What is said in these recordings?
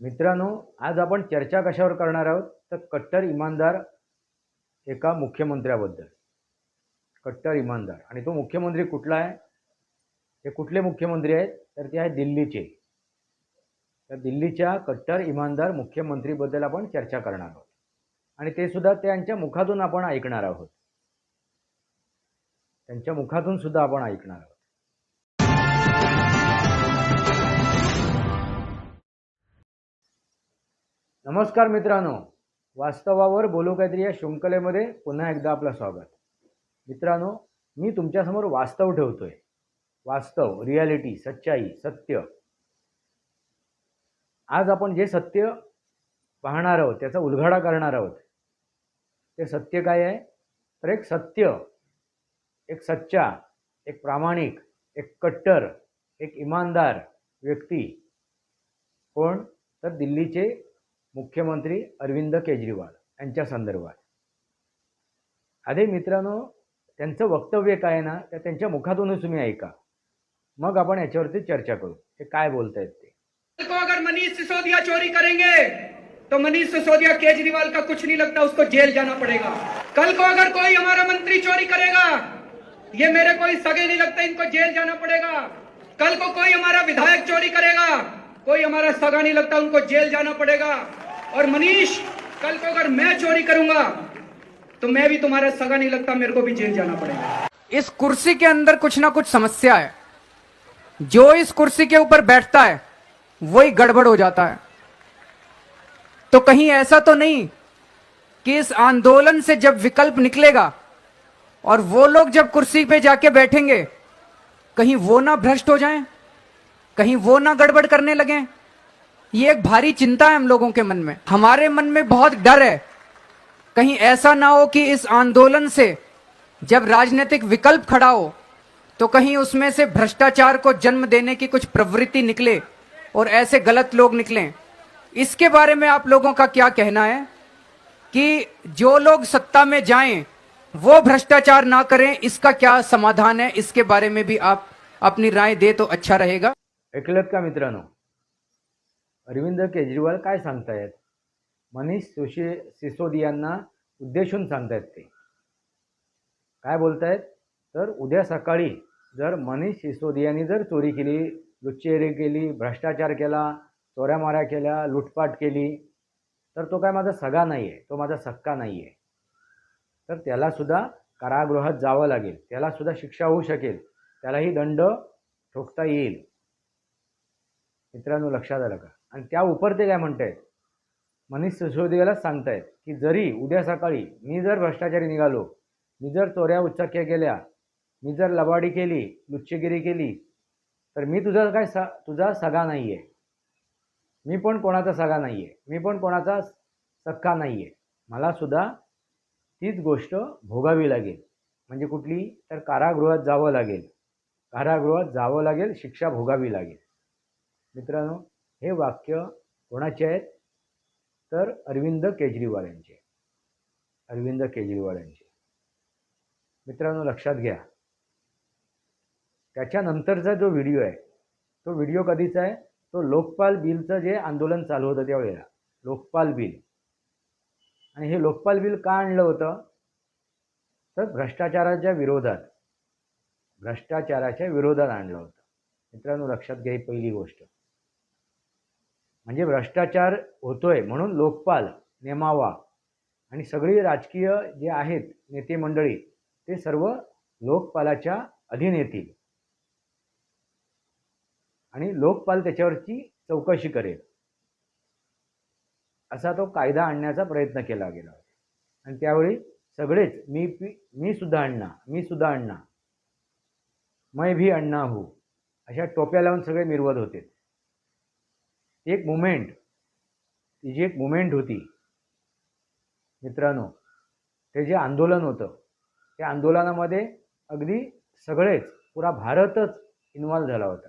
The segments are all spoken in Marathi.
मित्रांनो आज आपण चर्चा कशावर करणार आहोत? तर कट्टर इमानदार एका मुख्यमंत्र्याबद्दल. कट्टर इमानदार. आणि तो मुख्यमंत्री कुठला आहे? हे कुठले मुख्यमंत्री आहेत? तर ते आहेत दिल्लीचे. तर दिल्लीच्या कट्टर इमानदार मुख्यमंत्रीबद्दल आपण चर्चा करणार आहोत. आणि ते सुद्धा त्यांच्या मुखातून आपण ऐकणार आहोत. त्यांच्या मुखातून सुद्धा आपण ऐकणार आहोत. नमस्कार मित्रांनो. वास्तवावर बोलू काहीतरी या शृंखलेमध्ये पुन्हा एकदा आपलं स्वागत. मित्रांनो मी तुमच्यासमोर वास्तव ठेवतोय. वास्तव रियालिटी सच्चाई सत्य. आज आपण जे सत्य पाहणार आहोत त्याचा उलगडा करणार आहोत ते सत्य काय आहे? तर एक सत्य एक सच्चा एक प्रामाणिक एक कट्टर एक इमानदार व्यक्ती. कोण? तर दिल्लीचे मुख्यमंत्री अरविंद केजरीवाल यांच्या संदर्भात. अरे मित्रांनो त्यांचं वक्तव्य काय ना तर त्यांच्या मुखातूनच तुम्ही ऐका. मग आपण याच्यावरती चर्चा करू. ते काय बोलतायत ते? को अगर मनीष सिसोदिया चोरी करेंगे तो मनीष सिसोदिया केजरीवाल का कुछ नहीं लगता उसको जेल जाना पड़ेगा। कल को अगर कोई हमारा मंत्री चोरी करेगा ये मेरे कोई सगे नहीं लगता इनको जेल जाना पड़ेगा। कल को कोई हमारा विधायक चोरी करेगा कोई हमारा सगा नहीं लगता उनको जेल जाना पड़ेगा। और मनीष, कल को अगर मैं चोरी करूँगा तो मैं भी तुम्हारा सगा नहीं लगता, मेरे को भी जेल जाना पड़ेगा। इस कुर्सी के अंदर कुछ ना कुछ समस्या है। जो इस कुर्सी के ऊपर बैठता है, वही गड़बड़ हो जाता है। तो कहीं ऐसा तो नहीं कि इस आंदोलन से जब विकल्प निकलेगा, और वो लोग जब कुर्सी पे जाके बैठेंगे, कहीं वो ना भ्रष्ट हो जाएँ, कहीं वो ना गड़बड़ करने लगे। ये एक भारी चिंता है हम लोगों के मन में। हमारे मन में बहुत डर है। कहीं ऐसा ना हो कि इस आंदोलन से जब राजनीतिक विकल्प खड़ा हो तो कहीं उसमें से भ्रष्टाचार को जन्म देने की कुछ प्रवृत्ति निकले और ऐसे गलत लोग निकलें। इसके बारे में आप लोगों का क्या कहना है? कि जो लोग सत्ता में जाएँ, वो भ्रष्टाचार ना करें, इसका क्या समाधान है? इसके बारे में भी आप अपनी राय दे तो अच्छा रहेगा। ऐकलत का मित्रांनो अरविंद केजरीवाल काय सांगतायत? मनीष सुशी सिसोदियांना उद्देशून सांगतायत ते. काय बोलतायत? तर उद्या सकाळी जर मनीष सिसोदियांनी जर चोरी केली लुच्चेरी केली भ्रष्टाचार केला चोऱ्यामाऱ्या केल्या लुटपाट केली तर तो काय माझा सगा नाही आहे तो माझा सक्का नाही आहे तर त्यालासुद्धा कारागृहात जावं लागेल त्यालासुद्धा शिक्षा होऊ शकेल त्यालाही दंड ठोकता येईल. मित्रांनो लक्षात आलं का? आणि त्या उपर ते काय म्हणतायत? मनीष सिसोदियाला सांगतायत की जरी उद्या सकाळी मी जर भ्रष्टाचारी निघालो मी जर चोऱ्या उच्चक्या केल्या मी जर लबाडी केली लुच्चगिरी केली तर मी तुझा काय स तुझा सगा नाही आहे मी पण कोणाचा सगा नाही आहे मी पण कोणाचा सक्का नाही आहे मलासुद्धा तीच गोष्ट भोगावी लागेल. म्हणजे कुठली? तर कारागृहात जावं लागेल. कारागृहात जावं लागेल शिक्षा भोगावी लागेल. मित्रांनो हे वाक्य कोणाचे आहेत? तर अरविंद केजरीवाल यांचे अरविंद केजरीवाल यांचे मित्रांनो लक्षात घ्या. त्याच्यानंतरचा जो व्हिडिओ आहे तो व्हिडिओ कधीचा आहे? तो लोकपाल बिलचं जे आंदोलन चालू होतं त्यावेळेला. लोकपाल बिल. आणि हे लोकपाल बिल का आणलं होतं? तर भ्रष्टाचाराच्या विरोधात. भ्रष्टाचाराच्या विरोधात आणलं होतं. मित्रांनो लक्षात घ्या ही पहिली गोष्ट. म्हणजे भ्रष्टाचार होतोय म्हणून लोकपाल नेमावा आणि सगळी राजकीय जे आहेत नेते मंडळी ते सर्व लोकपालाच्या अधीन येतील आणि लोकपाल त्याच्यावरची चौकशी करेल. असा तो कायदा आणण्याचा प्रयत्न केला गेला. आणि त्यावेळी सगळेच मी मी सुद्धा अण्णा मी सुद्धा अण्णा मै भी अण्णा हो अशा टोप्या लावून सगळे मिरवत होते. एक मुमेंट ती जी एक मुमेंट होती मित्रांनो ते जे आंदोलन होतं त्या आंदोलनामध्ये अगदी सगळेच पुरा भारतच इन्व्हॉल्व झाला होता.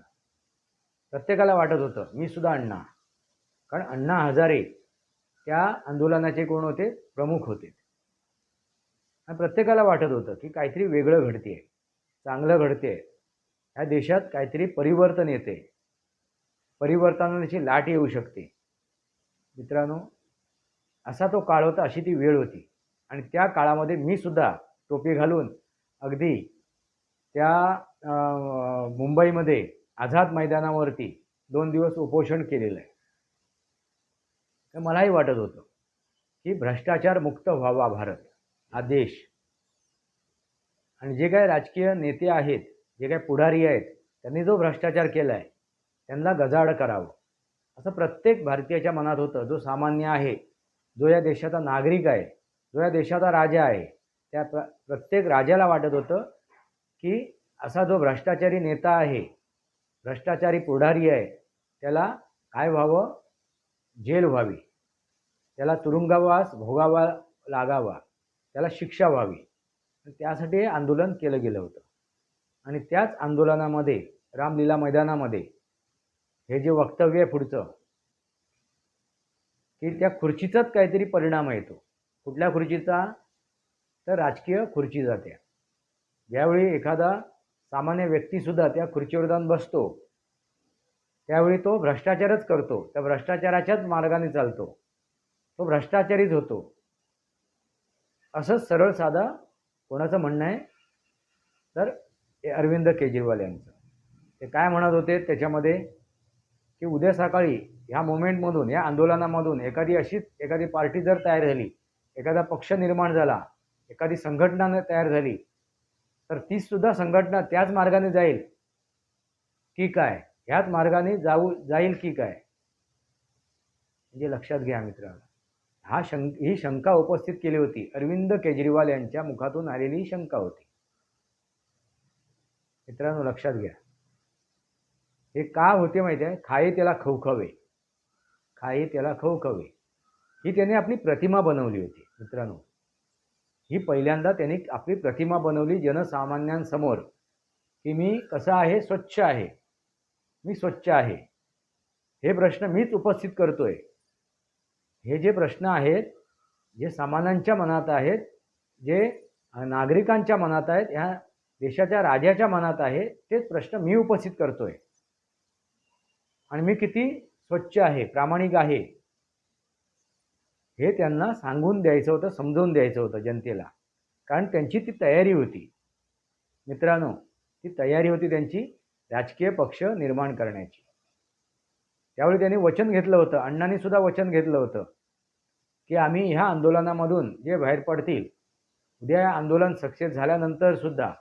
प्रत्येकाला वाटत होतं मी सुद्धा अण्णा. कारण अण्णा हजारे त्या आंदोलनाचे कोण होते? प्रमुख होते. आणि प्रत्येकाला वाटत होतं की काहीतरी वेगळं घडते आहे चांगलं घडते आहे ह्या देशात काहीतरी परिवर्तन येते परिवर्तनाची लाट येऊ शकते. मित्रांनो असा तो काळ होता अशी ती वेळ होती. आणि त्या काळामध्ये मी सुद्धा टोपी घालून अगदी त्या मुंबईमध्ये आझाद मैदानावरती दोन दिवस उपोषण केलेलं आहे. तर मलाही वाटत होतं की भ्रष्टाचार मुक्त व्हावा भारत हा देश. आणि जे काही राजकीय नेते आहेत जे काही पुढारी आहेत त्यांनी जो भ्रष्टाचार केला आहे त्यांना गजाड करावं. असं प्रत्येक भारतीयाच्या मनात होतं. जो सामान्य आहे जो या देशाचा नागरिक आहे जो या देशाचा राजा आहे त्या प्र प्रत्येक राजाला वाटत होतं की असा जो भ्रष्टाचारी नेता आहे भ्रष्टाचारी पुढारी आहे त्याला काय व्हावं? जेल व्हावी. त्याला तुरुंगवास भोगावा लागावा. त्याला शिक्षा व्हावी. त्यासाठी आंदोलन केलं गेलं होतं. आणि त्याच आंदोलनामध्ये रामलीला मैदानामध्ये हे जे वक्तव्य आहे पुढचं की त्या खुर्चीचाच काहीतरी परिणाम येतो कुठल्या खुर्चीचा? तर राजकीय खुर्ची जाते ज्यावेळी एखादा सामान्य व्यक्तीसुद्धा त्या खुर्चीवर जाऊन बसतो त्यावेळी तो भ्रष्टाचारच करतो. त्या भ्रष्टाचाराच्याच मार्गाने चालतो. तो भ्रष्टाचारीच होतो. असंच सरळ साधा कोणाचं म्हणणं आहे? तर अरविंद केजरीवाल यांचं. ते काय म्हणत होते? त्याच्यामध्ये की उद्या सकाळी ह्या मुवमेंटमधून या आंदोलनामधून एखादी अशीच एखादी पार्टी जर तयार झाली एखादा पक्ष निर्माण झाला एखादी संघटना तयार झाली तर ती सुद्धा संघटना त्याच मार्गाने जाईल की काय? ह्याच मार्गाने जाऊ जाईल की काय? म्हणजे लक्षात घ्या मित्रांनो. हा शंक ही शंका उपस्थित केली होती. अरविंद केजरीवाल यांच्या मुखातून आलेली ही शंका होती. मित्रांनो लक्षात घ्या. हे का होते माहिती आहे? खाये त्याला खवखवे. खाये त्याला खवखवे. ही त्याने आपली प्रतिमा बनवली होती मित्रांनो. ही पहिल्यांदा त्यांनी आपली प्रतिमा बनवली जनसामान्यांसमोर की मी कसं आहे? स्वच्छ आहे. मी स्वच्छ आहे. हे प्रश्न मीच उपस्थित करतोय. हे जे प्रश्न आहेत जे सामान्यांच्या मनात आहेत जे नागरिकांच्या मनात आहेत ह्या देशाच्या राजाच्या मनात आहे तेच प्रश्न मी उपस्थित करतोय. आणि मी किती स्वच्छ आहे प्रामाणिक आहे हे त्यांना सांगून द्यायचं होतं समजवून द्यायचं होतं जनतेला. कारण त्यांची ती तयारी होती. मित्रांनो ती तयारी होती त्यांची राजकीय पक्ष निर्माण करण्याची. त्यावेळी त्यांनी वचन घेतलं होतं अण्णांनी सुद्धा वचन घेतलं होतं की आम्ही ह्या आंदोलनामधून जे बाहेर पडतील उद्या या आंदोलन सक्सेस झाल्यानंतर सुद्धा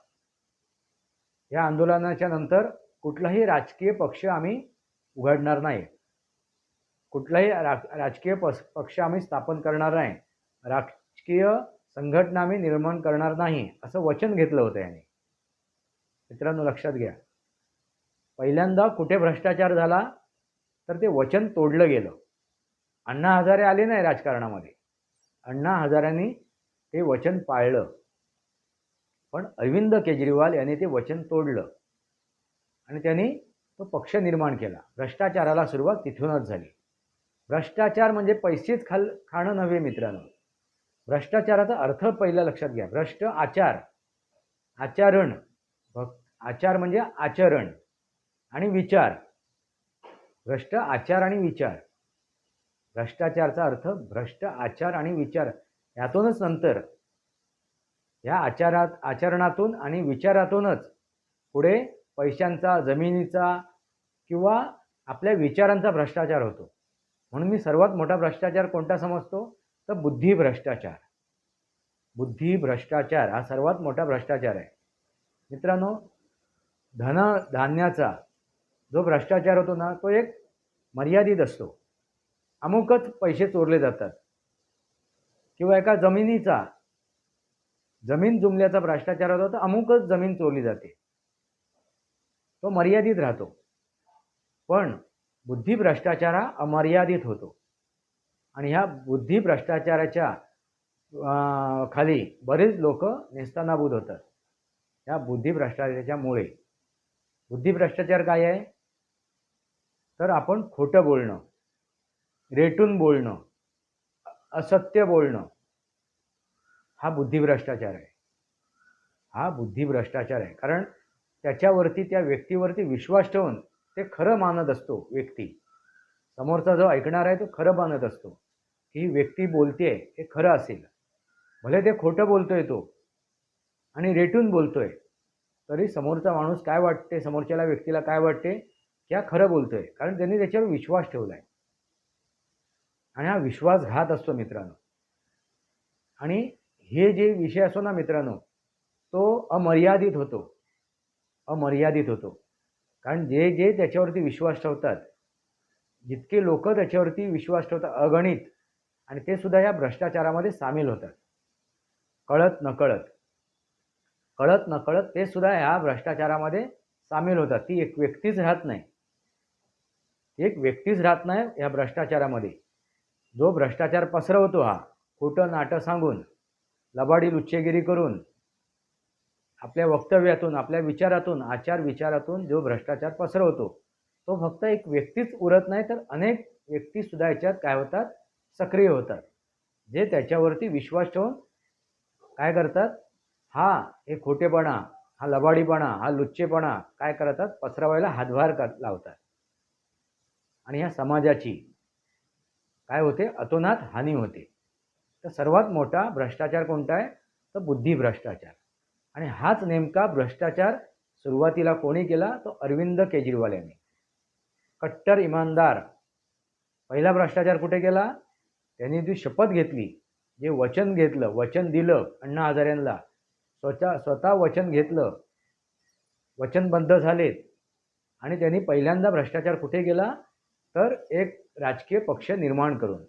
या आंदोलनाच्या नंतर कुठलाही राजकीय पक्ष आम्ही उघडणार नाही. कुठलाही रा राजकीय पस पक्ष आम्ही स्थापन करणार नाही. राजकीय संघटना आम्ही निर्माण करणार नाही असं वचन घेतलं होतं याने. मित्रांनो लक्षात घ्या. पहिल्यांदा कुठे भ्रष्टाचार झाला तर ते वचन तोडलं गेलं. अण्णा हजारे आले नाही राजकारणामध्ये. अण्णा हजारांनी ते वचन पाळलं. पण अरविंद केजरीवाल यांनी ते वचन तोडलं. आणि त्यांनी तो पक्ष निर्माण केला. भ्रष्टाचाराला सुरुवात तिथूनच झाली. भ्रष्टाचार म्हणजे पैसेच खाल खाणं नव्हे मित्रांनो. भ्रष्टाचाराचा अर्थ पहिला लक्षात घ्या. भ्रष्ट आचार. आचरण. भक् आचार म्हणजे आचरण आणि विचार. भ्रष्ट आचार आणि विचार. भ्रष्टाचारचा अर्थ भ्रष्ट आचार आणि विचार. यातूनच नंतर. ह्या आचारात आचरणातून आणि विचारातूनच पुढे पैशांचा जमिनीचा किंवा आपल्या विचारांचा भ्रष्टाचार होतो. म्हणून मी सर्वात मोठा भ्रष्टाचार कोणता समजतो? तर बुद्धी भ्रष्टाचार. बुद्धी भ्रष्टाचार हा सर्वात मोठा भ्रष्टाचार आहे. मित्रांनो धन धान्याचा जो भ्रष्टाचार होतो ना तो एक मर्यादित असतो. अमुकच पैसे चोरले जातात. किंवा एका जमिनीचा जमीन जुमल्याचा भ्रष्टाचार होतो तर अमुकच जमीन चोरली जाते. तो मर्यादित राहतो. पण बुद्धी भ्रष्टाचार हा अमर्यादित होतो. आणि ह्या बुद्धिभ्रष्टाचाराच्या खाली बरेच लोक नेस्तानाबूद होतात. ह्या बुद्धिभ्रष्टाचाराच्यामुळे भ्रष्टाचाराच्यामुळे बुद्धी भ्रष्टाचार काय आहे? तर आपण खोटं बोलणं रेटून बोलणं असत्य बोलणं हा बुद्धिभ्रष्टाचार आहे. हा बुद्धिभ्रष्टाचार आहे. कारण त्याच्यावरती त्या व्यक्तीवरती विश्वास ठेवून ते खरं मानत असतो व्यक्ती. समोरचा जो ऐकणार आहे तो खरं मानत असतो. की ही व्यक्ती बोलते हे खरं असेल. भले ते खोटं बोलतोय तो आणि रेटून बोलतोय तरी समोरचा माणूस काय वाटते समोरच्याला व्यक्तीला काय वाटते की हा खरं बोलतोय. कारण त्यांनी त्याच्यावर विश्वास ठेवला आहे आणि हा विश्वासघात असतो मित्रांनो. आणि हे जे विषय असतो ना मित्रांनो तो अमर्यादित होतो. अमर्यादित होतो. कारण जे जे त्याच्यावरती विश्वास ठेवतात जितके लोक त्याच्यावरती विश्वास ठेवतात अगणित आणि ते सुद्धा या भ्रष्टाचारामध्ये सामील होतात. कळत नकळत. कळत नकळत ते सुद्धा ह्या भ्रष्टाचारामध्ये सामील होतात. ती एक व्यक्तीच राहत नाही. एक व्यक्तीच राहत नाही या भ्रष्टाचारामध्ये. जो भ्रष्टाचार पसरवतो हा खोटं नाटं सांगून लबाडी लुच्चेगिरी करून आपल्या वक्तव्यातून आपल्या विचारातून आचार विचारातून जो भ्रष्टाचार पसरवतो तो फक्त एक व्यक्तीच उरत नाही तर अनेक व्यक्तीसुद्धा याच्यात काय होतात? सक्रिय होतात. जे त्याच्यावरती विश्वास ठेवून काय करतात? हा हे खोटेपणा हा लबाडीपणा हा लुच्चेपणा काय करतात? पसरवायला हातभार कर लावतात. आणि ह्या समाजाची काय होते? अतोनात हानी होते. तर सर्वात मोठा भ्रष्टाचार कोणता आहे? तर बुद्धी भ्रष्टाचार. आणि हाच नेमका भ्रष्टाचार सुरुवातीला कोणी केला? तो अरविंद केजरीवाल यांनी. कट्टर इमानदार. पहिला भ्रष्टाचार कुठे केला? त्यांनी जी शपथ घेतली जे वचन घेतलं वचन दिलं अण्णा हजारेंना. स्वतः स्वतः वचन घेतलं. वचनबद्ध झालेत. आणि त्यांनी पहिल्यांदा भ्रष्टाचार कुठे गेला तर एक राजकीय पक्ष निर्माण करून.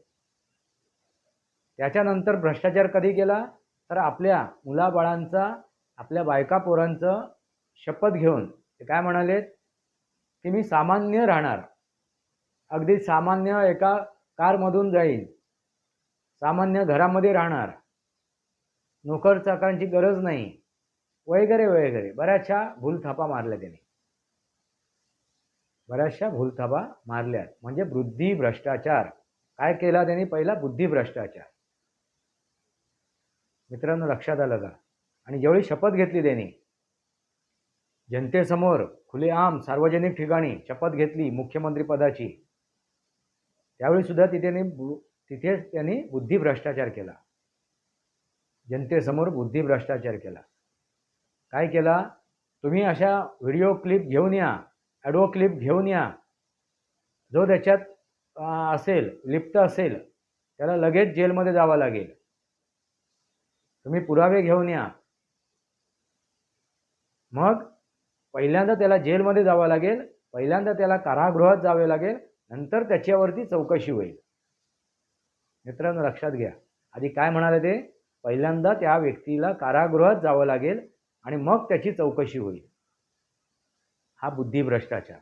त्याच्यानंतर भ्रष्टाचार कधी केला? तर आपल्या मुलाबाळांचा आपल्या बायका पोरांचं शपथ घेऊन ते काय म्हणालेत? की मी सामान्य राहणार. अगदी सामान्य एका कारमधून जाईल सामान्य घरामध्ये राहणार. नोकर चाकरांची गरज नाही. वगैरे वगैरे. बऱ्याचशा भूलथापा मारल्या त्यांनी. बऱ्याचशा भूलथापा मारल्यात. म्हणजे बुद्धी भ्रष्टाचार. काय केला त्यांनी? पहिला बुद्धी भ्रष्टाचार. मित्रांनो लक्षात आलं का? आणि ज्यावेळी शपथ घेतली त्यांनी जनतेसमोर खुलेआम सार्वजनिक ठिकाणी शपथ घेतली मुख्यमंत्रीपदाची त्यावेळी सुद्धा तिथे तिथे त्यांनी बुद्धी भ्रष्टाचार केला. जनतेसमोर बुद्धी भ्रष्टाचार केला. काय केला? तुम्ही अशा व्हिडिओ क्लिप घेऊन या ॲडो क्लिप घेऊन या. जो त्याच्यात असेल लिप्त असेल त्याला लगेच जेलमध्ये जावं लागेल. तुम्ही पुरावे घेऊन या. मग पहिल्यांदा त्याला जेलमध्ये जावं लागेल पहिल्यांदा त्याला कारागृहात जावे लागेल नंतर त्याच्यावरती चौकशी होईल. मित्रांनो लक्षात घ्या. आधी काय म्हणाले ते? पहिल्यांदा त्या व्यक्तीला कारागृहात जावं लागेल आणि मग त्याची चौकशी होईल. हा बुद्धी भ्रष्टाचार.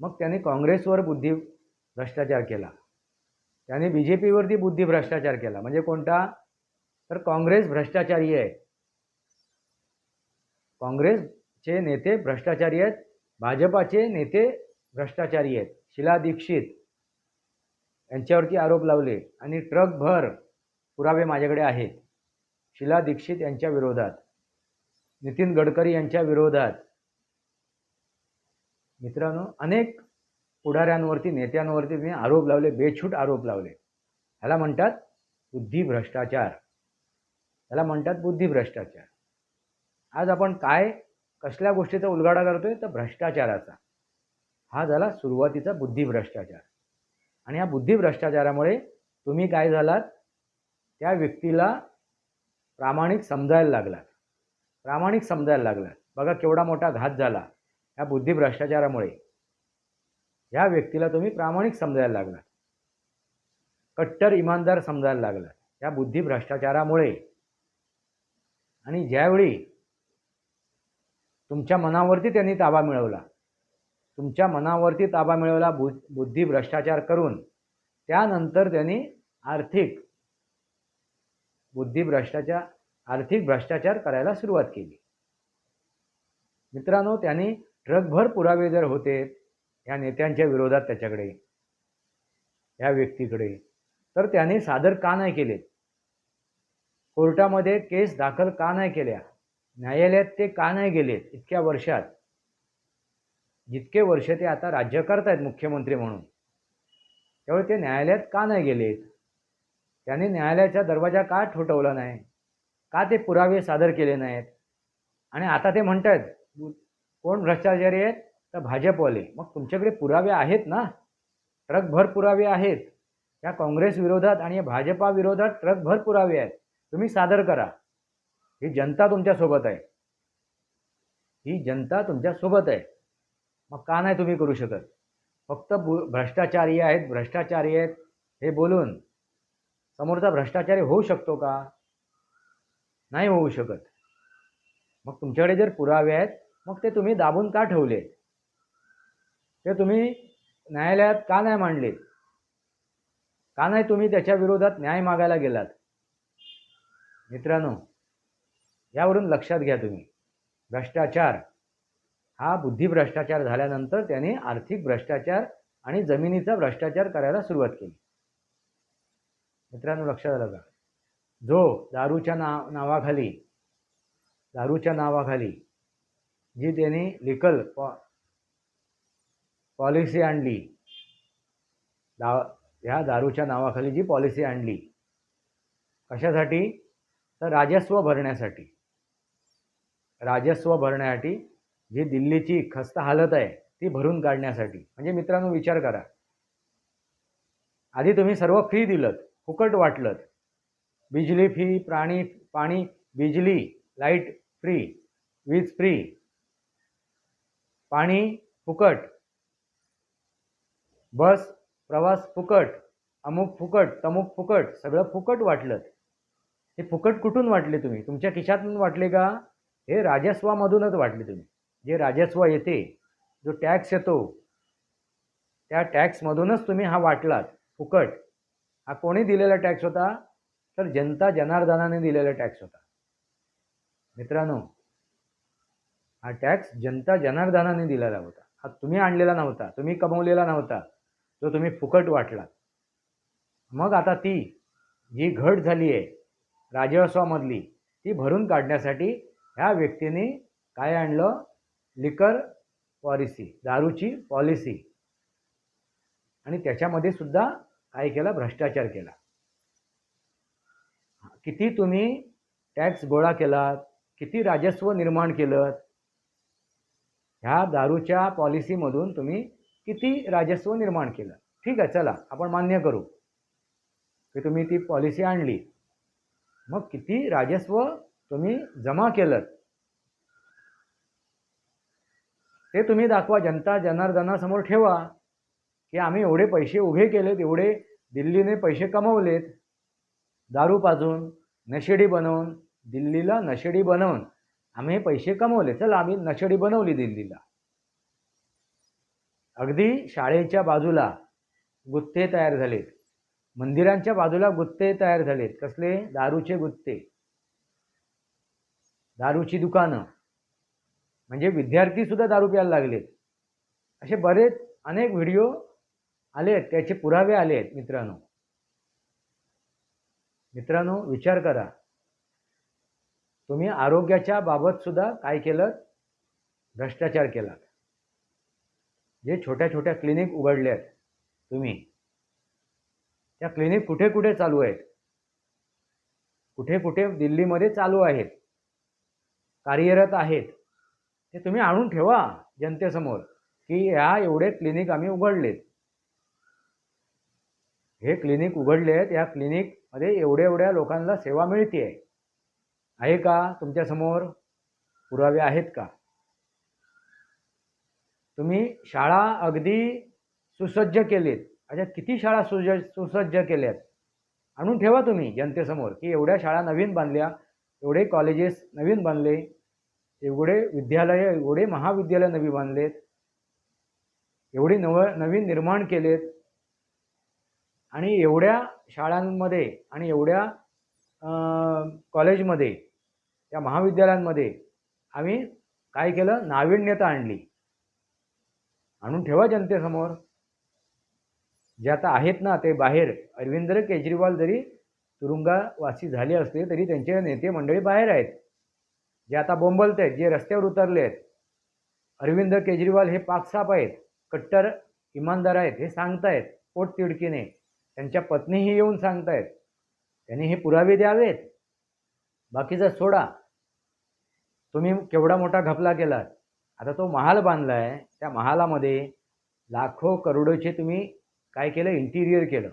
मग त्याने काँग्रेसवर बुद्धी भ्रष्टाचार केला. त्याने बी जे पीवरती बुद्धी भ्रष्टाचार केला. म्हणजे कोणता? तर काँग्रेस भ्रष्टाचारी आहे. काँग्रेसचे नेते भ्रष्टाचारी आहेत भाजपाचे नेते भ्रष्टाचारी आहेत. शिला दीक्षित यांच्यावरती आरोप लावले आणि ट्रकभर पुरावे माझ्याकडे आहेत. शिला दीक्षित यांच्या विरोधात नितीन गडकरी यांच्या विरोधात मित्रांनो अनेक पुढाऱ्यांवरती नेत्यांवरती मी आरोप लावले बेछूट आरोप लावले. ह्याला म्हणतात बुद्धी भ्रष्टाचार ह्याला म्हणतात बुद्धी भ्रष्टाचार आज आपण काय कसल्या गोष्टीचा उलगाडा करतोय? तर भ्रष्टाचाराचा. हा झाला सुरुवातीचा बुद्धिभ्रष्टाचार आणि या बुद्धिभ्रष्टाचारामुळे तुम्ही काय झालात? त्या व्यक्तीला प्रामाणिक समजायला लागलात. प्रामाणिक समजायला लागलात. बघा केवढा मोठा घात झाला या बुद्धिभ्रष्टाचारामुळे ह्या व्यक्तीला तुम्ही प्रामाणिक समजायला लागलात. कट्टर इमानदार समजायला लागलात. या बुद्धिभ्रष्टाचारामुळे आणि ज्यावेळी तुमच्या मनावरती त्यांनी ताबा मिळवला. तुमच्या मनावरती ताबा मिळवला बु बुद्धी भ्रष्टाचार करून. त्यानंतर त्यांनी आर्थिक बुद्धी भ्रष्टाचार आर्थिक भ्रष्टाचार करायला सुरुवात केली. मित्रांनो त्यांनी ट्रकभर पुरावे जर होते या नेत्यांच्या विरोधात त्याच्याकडे या व्यक्तीकडे तर त्याने सादर का नाही केले कोर्टामध्ये केस दाखल का नाही केल्या? न्यायालयात ते का नाही गेलेत? इतक्या वर्षात. जितके वर्ष ते आता राज्य करतायत मुख्यमंत्री म्हणून. त्यामुळे ते न्यायालयात का नाही गेलेत? त्यांनी न्यायालयाचा दरवाजा का ठोठवला नाही? का ते पुरावे सादर केले नाहीत? आणि आता ते म्हणत आहेत कोण भ्रष्टाचारी आहेत? तर भाजपवाले. मग तुमच्याकडे पुरावे आहेत ना? ट्रकभर पुरावे आहेत. या काँग्रेस विरोधात आणि या भाजपा विरोधात ट्रकभर पुरावे आहेत. तुम्ही सादर करा. ही जनता तुमच्यासोबत आहे. ही जनता तुमच्यासोबत आहे. मग का नाही तुम्ही करू शकत? फक्त भ्रष्टाचारी आहेत भ्रष्टाचारी आहेत हे बोलून समोरचा भ्रष्टाचारी होऊ शकतो का? नाही होऊ शकत. मग तुमच्याकडे जर पुरावे आहेत मग ते तुम्ही दाबून का ठेवले ते तुम्ही न्यायालयात का नाही मांडले का नाही तुम्ही त्याच्या विरोधात न्याय मागायला गेलात? मित्रांनो यावरून लक्षात घ्या तुम्ही. भ्रष्टाचार हा बुद्धिभ्रष्टाचार झाल्यानंतर त्याने आर्थिक भ्रष्टाचार आणि जमिनीचा भ्रष्टाचार करायला सुरुवात केली. मित्रांनो लक्षात आलं का? जो दारूच्या नाव नावाखाली दारूच्या नावाखाली जी त्यांनी लिकल पॉ पॉलिसी आणली दा ह्या दारूच्या नावाखाली जी पॉलिसी आणली कशासाठी? तर राजस्व भरण्यासाठी. राजस्व भरण्यासाठी जी दिल्लीची खस्त हालत आहे ती भरून काढण्यासाठी. म्हणजे मित्रांनो विचार करा. आधी तुम्ही सर्व फ्री दिलं फुकट वाटलं बिजली फी प्राणी पाणी बिजली लाइट फ्री वीज फ्री पाणी फुकट. बस प्रवास फुकट. अमुक फुकट तमुक फुकट सगळं फुकट वाटलं हे फुकट कुठून वाटले तुम्ही? तुमच्या खिशातून वाटले का? हे राजस्वामधूनच वाटले तुम्ही. जे राजस्व येते जो टॅक्स येतो त्या टॅक्समधूनच तुम्ही हा वाटलात फुकट. हा कोणी दिलेला टॅक्स होता? तर जनता जनार्दनाने दिलेला टॅक्स होता. मित्रांनो हा टॅक्स जनता जनार्दनाने दिलेला होता. हा तुम्ही आणलेला नव्हता तुम्ही कमवलेला नव्हता जो तुम्ही फुकट वाटलात. मग आता ती जी घट झाली आहे राजस्वामधली ती भरून काढण्यासाठी ह्या व्यक्तीने काय आणलं? लिकर पॉलिसी दारूची पॉलिसी. आणि त्याच्यामध्ये सुद्धा काय केला? भ्रष्टाचार केला. किती तुम्ही टॅक्स गोळा केलात? किती राजस्व निर्माण केलं ह्या दारूच्या पॉलिसीमधून तुम्ही किती राजस्व निर्माण केलं? ठीक आहे चला आपण मान्य करू. की तुम्ही ती पॉलिसी आणली. मग किती राजस्व तुम्ही जमा केलं ते तुम्ही दाखवा जनता जनार्दनासमोर ठेवा की आम्ही एवढे पैसे उभे केलेत एवढे दिल्लीने पैसे कमवलेत. दारू पाजून नशेडी बनवून दिल्लीला नशेडी बनवून आम्ही हे पैसे कमवले. चला आम्ही नशेडी बनवली दिल्लीला. अगदी शाळेच्या बाजूला गुत्ते तयार झालेत. मंदिरांच्या बाजूला गुत्ते तयार झालेत. कसले? दारूचे गुत्ते. दारूची दुकानं. म्हणजे विद्यार्थी सुद्धा दारू प्यायला लागलेत. असे बरेच अनेक व्हिडिओ आले आहेत त्याचे पुरावे आले आहेत मित्रांनो. मित्रांनो विचार करा. तुम्ही आरोग्याच्या बाबत सुद्धा काय केलं? भ्रष्टाचार केला. जे छोट्या छोट्या क्लिनिक उघडले आहेत तुम्ही. त्या क्लिनिक कुठे कुठे चालू आहेत? कुठे कुठे दिल्लीमध्ये चालू आहेत? कार्यरत आहेत ते तुम्ही आणून ठेवा जनतेसमोर की ह्या एवढे क्लिनिक आम्ही उघडलेत. हे क्लिनिक उघडले आहेत या क्लिनिकमध्ये एवढ्या एवढ्या लोकांना सेवा मिळते आहे आहे का तुमच्यासमोर पुरावे आहेत का? तुम्ही शाळा अगदी सुसज्ज केलीत. अच्छा किती शाळा सुज सुसज्ज केल्यात? आणून ठेवा तुम्ही जनतेसमोर की एवढ्या शाळा नवीन बांधल्या एवढे कॉलेजेस नवीन बांधले एवढे विद्यालय एवढे महाविद्यालय नवी बांधलेत एवढे नव नवीन निर्माण केलेत. आणि एवढ्या शाळांमध्ये आणि एवढ्या कॉलेजमध्ये त्या महाविद्यालयांमध्ये आम्ही काय केलं? नाविन्यता आणली. आणून ठेवा जनतेसमोर. जे आता आहेत ना ते बाहेर. अरविंद केजरीवाल जरी तुरुंगावासी झाले असले तरी त्यांचे नेते मंडळी बाहेर आहेत. जे आता बोंबलत आहेत जे रस्त्यावर उतरले आहेत. अरविंद केजरीवाल हे पाकसाप आहेत. कट्टर इमानदार आहेत हे सांगतायत पोटतिडकीने. त्यांच्या पत्नीही येऊन सांगतायत. त्यांनी हे पुरावे द्यावेत. बाकीचा सोडा. तुम्ही केवढा मोठा घपला केलात. आता तो महाल बांधला आहे त्या महालामध्ये लाखो करोडोचे तुम्ही काय केलं? इंटिरियर केलं.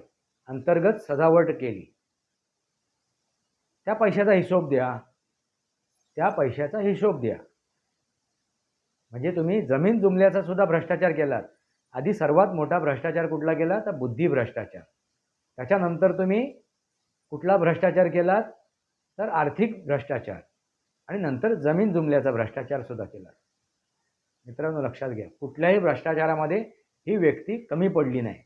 अंतर्गत सजावट केली. त्या पैशाचा हिशोब द्या. त्या पैशाचा हिशोब द्या. म्हणजे तुम्ही जमीन जुमल्याचा सुद्धा भ्रष्टाचार केलात. आधी सर्वात मोठा भ्रष्टाचार कुठला केला? तर बुद्धी भ्रष्टाचार. त्याच्यानंतर तुम्ही कुठला भ्रष्टाचार केलात? तर आर्थिक भ्रष्टाचार. आणि नंतर जमीन जुमल्याचा भ्रष्टाचार सुद्धा केला मित्रांनो लक्षात घ्या. कुठल्याही भ्रष्टाचारामध्ये ही व्यक्ती कमी पडली नाही.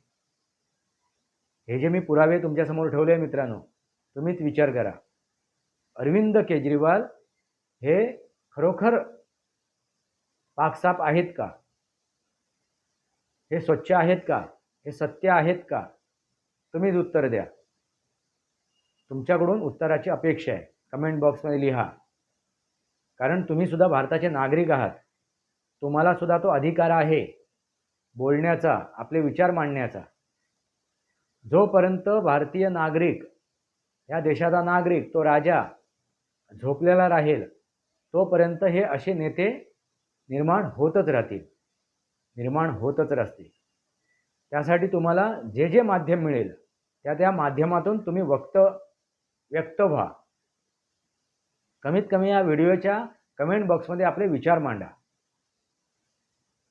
हे जे मी पुरावे तुमच्यासमोर ठेवले मित्रांनो तुम्हीच विचार करा. अरविंद केजरीवाल हे खरोखर पाकसाप आहेत का? हे स्वच्छ आहेत का? हे सत्य आहेत का? तुम्हीच उत्तर द्या. तुमच्याकडून उत्तराची अपेक्षा आहे. कमेंट बॉक्समध्ये लिहा. कारण तुम्ही सुद्धा भारताचे नागरिक आहात. तुम्हाला सुद्धा तो अधिकार आहे. बोलण्याचा आपले विचार मांडण्याचा. जोपर्यंत भारतीय नागरिक या देशाचा नागरिक तो राजा झोपलेला राहील तोपर्यंत हे असे नेते निर्माण होतच राहतील. निर्माण होतच राहतील त्यासाठी तुम्हाला जे जे माध्यम मिळेल त्या त्या माध्यमातून तुम्ही वक्त व्यक्त व्हा. कमीत कमी या व्हिडिओच्या कमेंट बॉक्समध्ये आपले विचार मांडा.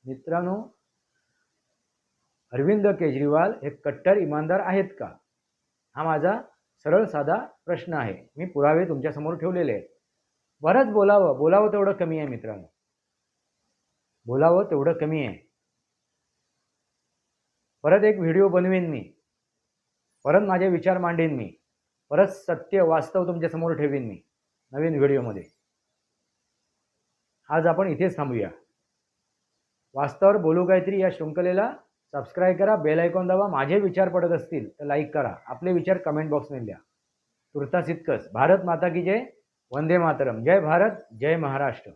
मित्रांनो अरविंद केजरीवाल हे कट्टर इमानदार आहेत का? हा माझा सरळ साधा प्रश्न आहे. मी पुरावे तुमच्यासमोर ठेवलेले आहेत. बरंच बोलावं. बोलावं तेवढं कमी आहे मित्रांनो. बोलावं तेवढं कमी आहे. परत एक व्हिडिओ बनवेन मी. परत माझे विचार मांडेन मी. परत सत्य वास्तव तुमच्यासमोर ठेवीन मी. नवीन व्हिडिओमध्ये. आज आपण इथेच थांबूया. वास्तवावर बोलू काहीतरी या शृंखलेला सबस्क्राईब करा बेल आयकॉन दाबा. माझे विचार पडत असतील तर लाईक करा. आपले विचार कमेंट बॉक्सने द्या तुर्तास इतकंच. भारत माता की जय. वंदे मातरम. जय भारत जय महाराष्ट्र.